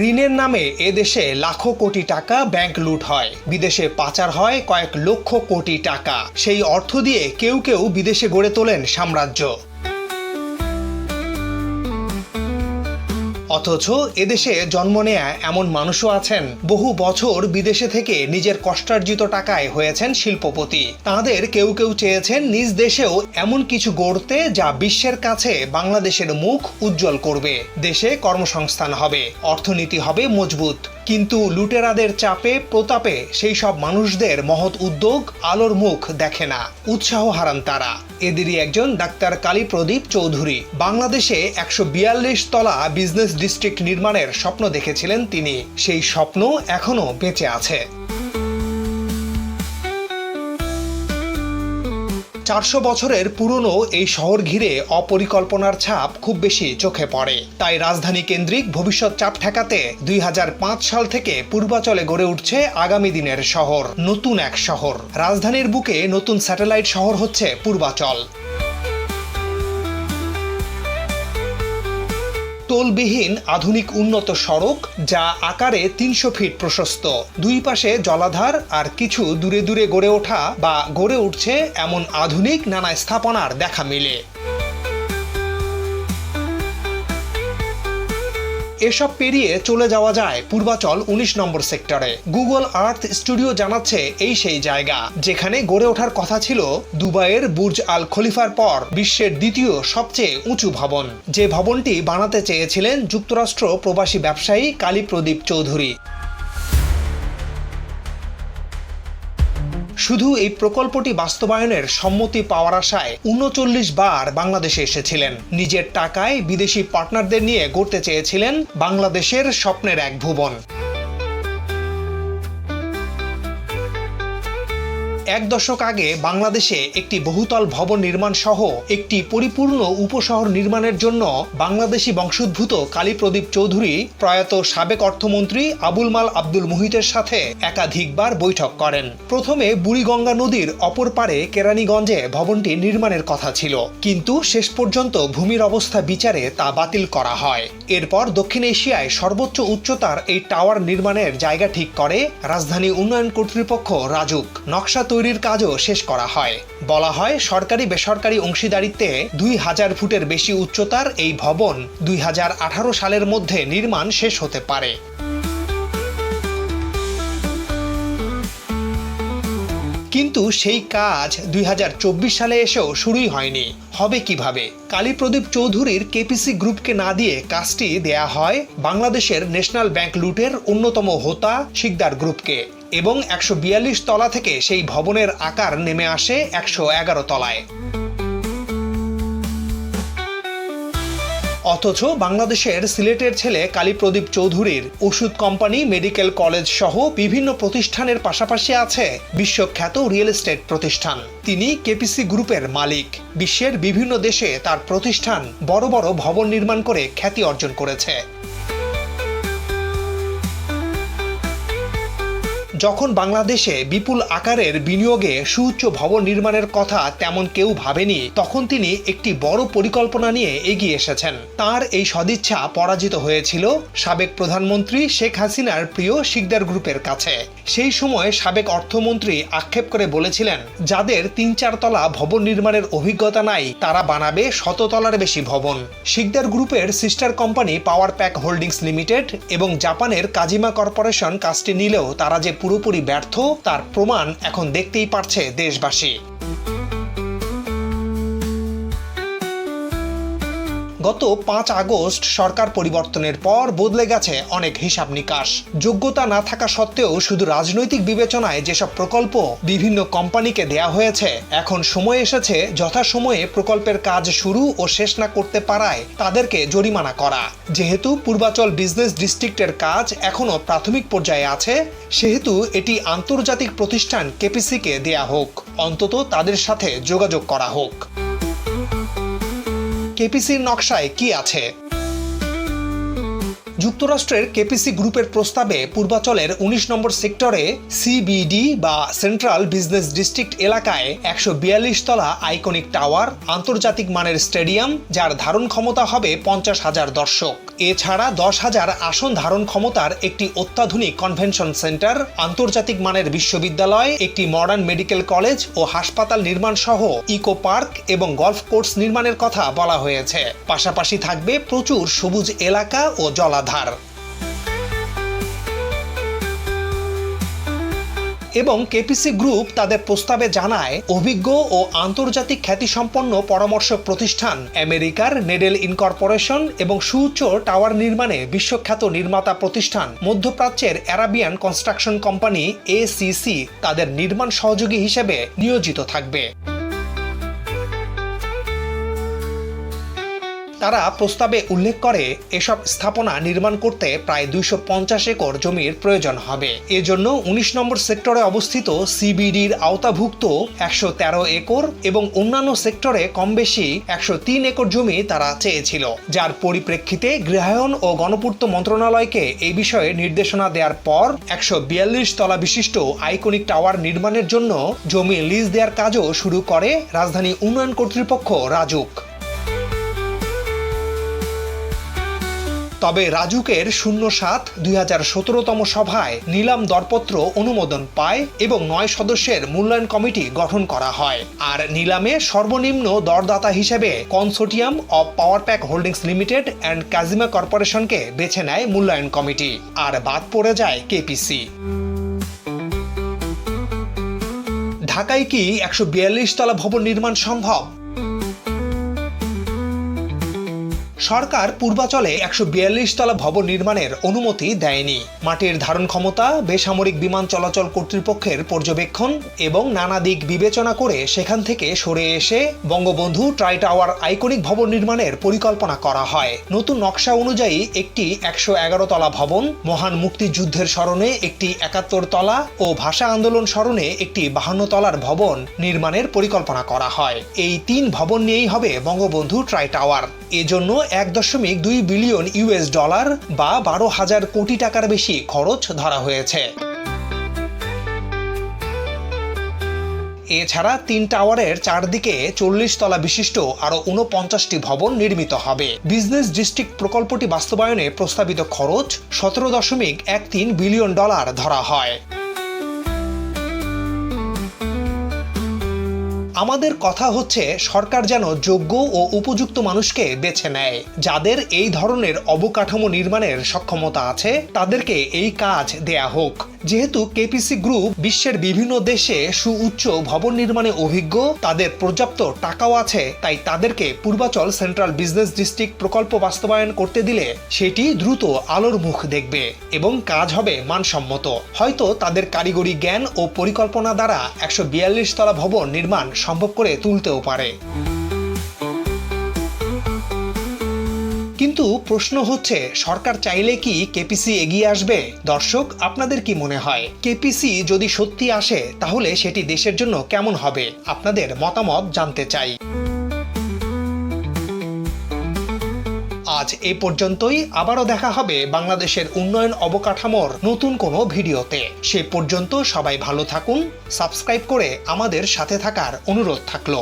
ঋণের নামে এদেশে লাখো কোটি টাকা ব্যাংক লুট হয়। বিদেশে পাচার হয় কয়েক লক্ষ কোটি টাকা। সেই অর্থ দিয়ে কেউ কেউ বিদেশে গড়ে তোলেন সাম্রাজ্য। অথচ এদেশে জন্ম নেয়া এমন মানুষও আছেন। বহু বছর বিদেশে থেকে নিজের কষ্টার্জিত টাকায় হয়েছেন শিল্পপতি। তাদের কেউ কেউ চেয়েছেন নিজ দেশেও এমন কিছু গড়তে যা বিশ্বের কাছে বাংলাদেশের মুখ উজ্জ্বল করবে। দেশে কর্মসংস্থান হবে, অর্থনীতি হবে মজবুত। কিন্তু লুটেরাদের চাপে, প্রতাপে সেই সব মানুষদের মহৎ উদ্যোগ আলোর মুখ দেখে না। উৎসাহ হারান তারা। এদেরই একজন ডাক্তার কালী প্রদীপ চৌধুরী। বাংলাদেশে একশো বিয়াল্লিশ তলা বিজনেস ডিস্ট্রিক্ট নির্মাণের স্বপ্ন দেখেছিলেন তিনি। সেই স্বপ্ন এখনও বেঁচে আছে। চারশো বছরের পুরনো এই শহর ঘিরে অপরিকল্পনার ছাপ খুব বেশি চোখে পড়ে। তাই রাজধানী কেন্দ্রিক ভবিষ্যৎ চাপ ঠেকাতে দুই হাজার পাঁচ সাল থেকে পূর্বাচলে গড়ে উঠছে আগামী দিনের শহর, নতুন এক শহর। রাজধানীর বুকে নতুন স্যাটেলাইট শহর হচ্ছে পূর্বাচল। টোলবিহীন আধুনিক উন্নত সড়ক যা আকারে তিনশো ফিট প্রশস্ত। দুই পাশে জলাধার আর কিছু দূরে দূরে গড়ে ওঠা বা গড়ে উঠছে এমন আধুনিক নানা স্থাপনার দেখা মিলে। এসব পেরিয়ে চলে যাওয়া যায় পূর্বাচল উনিশ নম্বর সেক্টরে। গুগল আর্থ স্টুডিও জানাচ্ছে এই সেই জায়গা, যেখানে গড়ে ওঠার কথা ছিল দুবাইয়ের বুর্জ আল খলিফার পর বিশ্বের দ্বিতীয় সবচেয়ে উঁচু ভবন। যে ভবনটি বানাতে চেয়েছিলেন যুক্তরাষ্ট্র প্রবাসী ব্যবসায়ী কালী প্রদীপ চৌধুরী। শুধু এই প্রকল্পটি বাস্তবায়নের সম্মতি পাওয়ার আশায় উনচল্লিশ বার বাংলাদেশে এসেছিলেন। নিজের টাকায় বিদেশি পার্টনারদের নিয়ে গড়তে চেয়েছিলেন বাংলাদেশের স্বপ্নের এক ভুবন। এক দশক আগে বাংলাদেশে একটি বহুতল ভবন নির্মাণ সহ একটি পরিপূর্ণ উপশহর নির্মাণের জন্য বাংলাদেশি বংশোদ্ভূত কালী প্রদীপ চৌধুরী প্রয়াত সাবেক অর্থমন্ত্রী আবুল মাল আব্দুল মুহিতের সাথে একাধিকবার বৈঠক করেন। প্রথমে বুড়িগঙ্গা নদীর অপর পারে কেরানীগঞ্জে ভবনটি নির্মাণের কথা ছিল। কিন্তু শেষ পর্যন্ত ভূমির অবস্থা বিচারে তা বাতিল করা হয়। এরপর দক্ষিণ এশিয়ায় সর্বোচ্চ উচ্চতার এই টাওয়ার নির্মাণের জায়গা ঠিক করে রাজধানী উন্নয়ন কর্তৃপক্ষ রাজুক নকশা তৈরির কাজও শেষ করা হয়। বলা হয়, সরকারি বেসরকারি অংশীদারিত্বে দুই হাজার ফুটের বেশি উচ্চতার এই ভবন দুই হাজার আঠারো সালের মধ্যে নির্মাণ শেষ হতে পারে। কিন্তু সেই কাজ দুই হাজার চব্বিশ সালে এসেও শুরুই হয়নি। হবে কীভাবে? কালীপ্রদীপ চৌধুরীর কেপিসি গ্রুপকে না দিয়ে কাজটি দেয়া হয় বাংলাদেশের ন্যাশনাল ব্যাংক লুটের অন্যতম হোতা শিকদার গ্রুপকে। এবং একশো বিয়াল্লিশ তলা থেকে সেই ভবনের আকার নেমে আসে একশো এগারো তলায়। অথচ বাংলাদেশের সিলেটের ছেলে কালীপ্রদীপ চৌধুরীর ওষুধ কোম্পানি, মেডিকেল কলেজ সহ বিভিন্ন প্রতিষ্ঠানের পাশাপাশি আছে বিশ্বখ্যাত রিয়েল এস্টেট প্রতিষ্ঠান। তিনি কেপিসি গ্রুপের মালিক। বিশ্বের বিভিন্ন দেশে তার প্রতিষ্ঠান বড় বড় ভবন নির্মাণ করে খ্যাতি অর্জন করেছে। যখন বাংলাদেশে বিপুল আকারের বিনিয়োগে সুউচ্চ ভবন নির্মাণের কথা তেমন কেউ ভাবেনি, তখন তিনি একটি বড় পরিকল্পনা নিয়ে এগিয়ে এসেছেন। তার এই সদিচ্ছা পরাজিত হয়েছিল সাবেক প্রধানমন্ত্রী শেখ হাসিনার প্রিয় শিকদার গ্রুপের কাছে। সেই সময় সাবেক অর্থমন্ত্রী আক্ষেপ করে বলেছিলেন, যাদের তিন চার তলা ভবন নির্মাণের অভিজ্ঞতা নাই, তারা বানাবে শততলার বেশি ভবন। শিকদার গ্রুপের sister company Power Pack Holdings Limited এবং জাপানের কাজিমা কর্পোরেশন কাজটি নিলেও তারা যে পুরোপুরি ব্যর্থ তার প্রমাণ এখন দেখতেই পারছে দেশবাসী। গত পাঁচ আগস্ট সরকার পরিবর্তনের পর বদলে গেছে অনেক হিসাব নিকাশ। যোগ্যতা না থাকা সত্ত্বেও শুধু রাজনৈতিক বিবেচনায় যেসব প্রকল্প বিভিন্ন কোম্পানিকে দেয়া হয়েছে, এখন সময় এসেছে যথাসময়ে প্রকল্পের কাজ শুরু ও শেষ না করতে পারায় তাদেরকে জরিমানা করা। যেহেতু পূর্বাচল বিজনেস ডিস্ট্রিক্টের কাজ এখনও প্রাথমিক পর্যায়ে আছে, সেহেতু এটি আন্তর্জাতিক প্রতিষ্ঠান কেপিসিকে দেয়া হোক। অন্তত তাদের সাথে যোগাযোগ করা হোক। কেপিসির নকশায় কি আছে? যুক্তরাষ্ট্রের কেপিসি গ্রুপের প্রস্তাবে পূর্বাচলের উনিশ নম্বর সেক্টরে সিবিডি বা সেন্ট্রাল বিজনেস ডিস্ট্রিক্ট এলাকায় একশো বিয়াল্লিশ তলা আইকনিক টাওয়ার, আন্তর্জাতিক মানের স্টেডিয়াম, যার ধারণ ক্ষমতা হবে পঞ্চাশ হাজার দর্শক। এছাড়া দশ হাজার আসন ধারণ ক্ষমতার একটি অত্যাধুনিক কনভেনশন সেন্টার আন্তর্জাতিক মানের বিশ্ববিদ্যালয়, একটি মডার্ন মেডিকেল কলেজ ও হাসপাতাল নির্মাণ সহ ইকো পার্ক এবং গলফ কোর্স নির্মাণের কথা বলা হয়েছে। পাশাপাশি থাকবে প্রচুর সবুজ এলাকা ও জলাধার। এবং কেপিসি গ্রুপ তাদের প্রস্তাবে জানায়, অভিজ্ঞ ও আন্তর্জাতিক খ্যাতিসম্পন্ন পরামর্শক প্রতিষ্ঠান আমেরিকার নেডেল ইনকর্পোরেশন এবং সুউচ্চ টাওয়ার নির্মাণে বিশ্বখ্যাত নির্মাতা প্রতিষ্ঠান। মধ্যপ্রাচ্যের অ্যারাবিয়ান কনস্ট্রাকশন কোম্পানি এসিসি তাদের নির্মাণ সহযোগী হিসেবে নিয়োজিত থাকবে। তারা প্রস্তাবে উল্লেখ করে, এসব স্থাপনা নির্মাণ করতে প্রায় দুইশো পঞ্চাশ একর জমির প্রয়োজন হবে। এজন্য উনিশ নম্বর সেক্টরে অবস্থিত সিবিডির আওতাভুক্ত একশো তেরো একর এবং অন্যান্য সেক্টরে কম বেশি একশো তিন একর জমি তারা চেয়েছিল। যার পরিপ্রেক্ষিতে গৃহায়ন ও গণপূর্ত মন্ত্রণালয়কে এই বিষয়ে নির্দেশনা দেওয়ার পর একশো বিয়াল্লিশ তলা বিশিষ্ট আইকনিক টাওয়ার নির্মাণের জন্য জমি লিজ দেওয়ার কাজও শুরু করে রাজধানী উন্নয়ন কর্তৃপক্ষ রাজুক। তবে রাজুকের শূন্য সাত দুই হাজার সতেরোতম সভায় নিলাম দরপত্র অনুমোদন পায় এবং নয় সদস্যের মূল্যায়ন কমিটি গঠন করা হয়। আর নিলামে সর্বনিম্ন দরদাতা হিসেবে consortium of Power Pack Holdings Limited and Kajima কর্পোরেশনকে বেছে নেয় মূল্যায়ন কমিটি। আর বাদ পড়ে যায় কেপিসি। ঢাকায় কি একশো বিয়াল্লিশ তলা ভবন নির্মাণ সম্ভব? সরকার পূর্বাচলে একশো বিয়াল্লিশ তলা ভবন নির্মাণের অনুমতি দেয়নি। মাটির ধারণ ক্ষমতা, বেসামরিক বিমান চলাচল কর্তৃপক্ষের পর্যবেক্ষণ এবং নানা দিক বিবেচনা করে সেখান থেকে সরে এসে বঙ্গবন্ধু ট্রাই টাওয়ার আইকনিক ভবন নির্মাণের পরিকল্পনা করা হয়। নতুন নকশা অনুযায়ী একটি একশো এগারো তলা ভবন, মহান মুক্তিযুদ্ধের স্মরণে একটি একাত্তর তলা ও ভাষা আন্দোলন স্মরণে একটি বাহান্ন তলার ভবন নির্মাণের পরিকল্পনা করা হয়। এই তিন ভবন নিয়েই হবে বঙ্গবন্ধু ট্রাই টাওয়ার। এজন্য এক দশমিক দুই বিলিয়ন ইউএস ডলার বা বারো হাজার কোটি টাকার বেশি খরচ ধরা হয়েছে। এছাড়া তিন টাওয়ারের চারদিকে চল্লিশ তলা বিশিষ্ট আরও উনপঞ্চাশটি ভবন নির্মিত হবে। বিজনেস ডিস্ট্রিক্ট প্রকল্পটি বাস্তবায়নে প্রস্তাবিত খরচ সতেরো দশমিক এক তিন বিলিয়ন ডলার ধরা হয়। আমাদের কথা হচ্ছে সরকার যেন যোগ্য ও উপযুক্ত মানুষকে বেছে নেয়। যাদের এই ধরনের অবকাঠামো নির্মাণের সক্ষমতা আছে, তাদেরকে এই কাজ দেয়া হোক। যেহেতু কেপিসি গ্রুপ বিশ্বের বিভিন্ন দেশে সুউচ্চ ভবন নির্মাণে অভিজ্ঞ, তাদের পর্যাপ্ত টাকাও আছে, তাই তাদেরকে পূর্বাচল সেন্ট্রাল বিজনেস ডিস্ট্রিক্ট প্রকল্প বাস্তবায়ন করতে দিলে সেটি দ্রুত আলোর মুখ দেখবে এবং কাজ হবে মানসম্মত। হয়তো তাদের কারিগরি জ্ঞান ও পরিকল্পনা দ্বারা একশো বিয়াল্লিশ তলা ভবন নির্মাণ সম্ভব করে তুলতেও পারে। কিন্তু প্রশ্ন হচ্ছে, সরকার চাইলে কি কেপিসি এগিয়ে আসবে? দর্শক, আপনাদের কি মনে হয়? কেপিসি যদি সত্যি আসে, তাহলে সেটি দেশের জন্য কেমন হবে? আপনাদের মতামত জানতে চাই। আজ এ পর্যন্তই। আবারও দেখা হবে বাংলাদেশের উন্নয়ন অবকাঠামোর নতুন কোনো ভিডিওতে। সে পর্যন্ত সবাই ভালো থাকুন, সাবস্ক্রাইব করে আমাদের সাথে থাকার অনুরোধ থাকল।